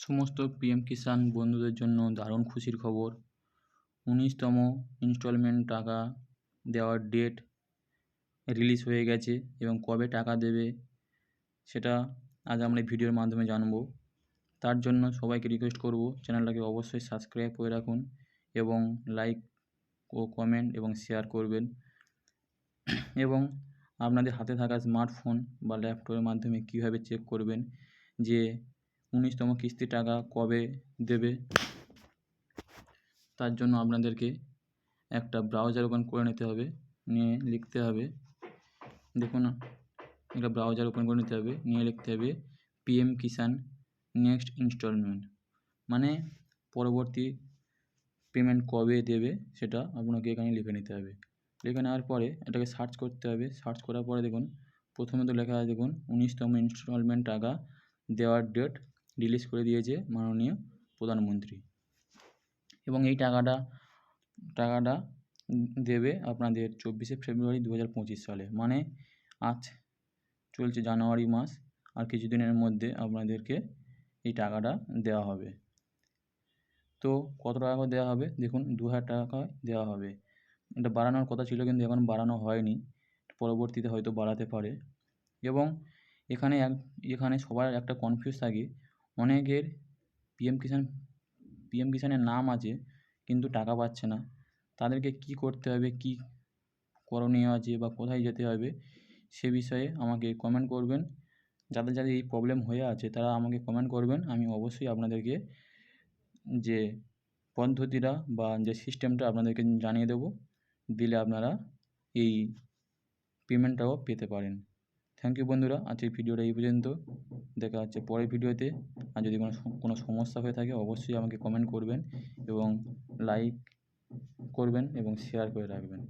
সমস্ত পিএম কিষাণ বন্ধুদের জন্য দারুণ খুশির খবর। উনিশতম ইনস্টলমেন্ট টাকা দেওয়ার ডেট রিলিজ হয়ে গেছে এবং কবে টাকা দেবে সেটা আজ আমরা ভিডিওর মাধ্যমে জানব। তার জন্য সবাইকে রিকোয়েস্ট করব চ্যানেলটাকে অবশ্যই সাবস্ক্রাইব করে রাখুন এবং লাইক ও কমেন্ট এবং শেয়ার করবেন। এবং আপনাদের হাতে থাকা স্মার্টফোন বা ল্যাপটপের মাধ্যমে কীভাবে চেক করবেন যে উনিশতম কিস্তির টাকা কবে দেবে? তার জন্য আপনাদেরকে একটা ব্রাউজার ওপেন করে নিতে হবে, নিয়ে লিখতে হবে। দেখুন একটা ব্রাউজার ওপেন করে নিতে হবে, নিয়ে লিখতে হবে পিএম কিষাণ নেক্সট ইনস্টলমেন্ট মানে পরবর্তী পেমেন্ট কবে দেবে সেটা আপনাকে এখানে লিখে নিতে হবে। লিখে নেওয়ার পরে এটাকে সার্চ করতে হবে। সার্চ করার পরে দেখুন, প্রথমে তো লেখা আছে দেখুন, উনিশতম ইনস্টলমেন্ট টাকা দেওয়ার ডেট রিলিজ করে দিয়েছে মাননীয় প্রধানমন্ত্রী। এবং এই টাকাটা টাকাটা দেবে আপনাদের চব্বিশে ফেব্রুয়ারি দু হাজার পঁচিশ সালে। মানে আজ চলছে জানুয়ারি মাস, আর কিছুদিনের মধ্যে আপনাদেরকে এই টাকাটা দেওয়া হবে। তো কত টাকা করে দেওয়া হবে? দেখুন দু হাজার টাকা দেওয়া হবে। এটা বাড়ানোর কথা ছিল, কিন্তু এখন বাড়ানো হয়নি। পরবর্তীতে হয়তো বাড়াতে পারে। এবং এখানে এক, এখানে সবার একটা কনফিউজ থাকে অনেকের পিএম কিষাণ পিএম কিষাণের নাম আছে, কিন্তু টাকা পাচ্ছে না। তাদেরকে কী করতে হবে, কী করণীয় আছে বা কোথায় যেতে হবে, সে বিষয়ে আমাকে কমেন্ট করবেন। যাদের যাদের এই প্রবলেম হয়ে আছে, তারা আমাকে কমেন্ট করবেন। আমি অবশ্যই আপনাদেরকে যে পদ্ধতিটা বা যে সিস্টেমটা আপনাদেরকে জানিয়ে দেবো, দিলে আপনারা এই পেমেন্টটাও পেতে পারেন। থ্যাংক ইউ বন্ধুরা। আজকের ভিডিওটা এই পর্যন্ত। দেখা হচ্ছে পরের ভিডিওতে। আর যদি কোনো কোনো সমস্যা হয়ে থাকে, অবশ্যই আমাকে কমেন্ট করবেন এবং লাইক করবেন এবং শেয়ার করে রাখবেন।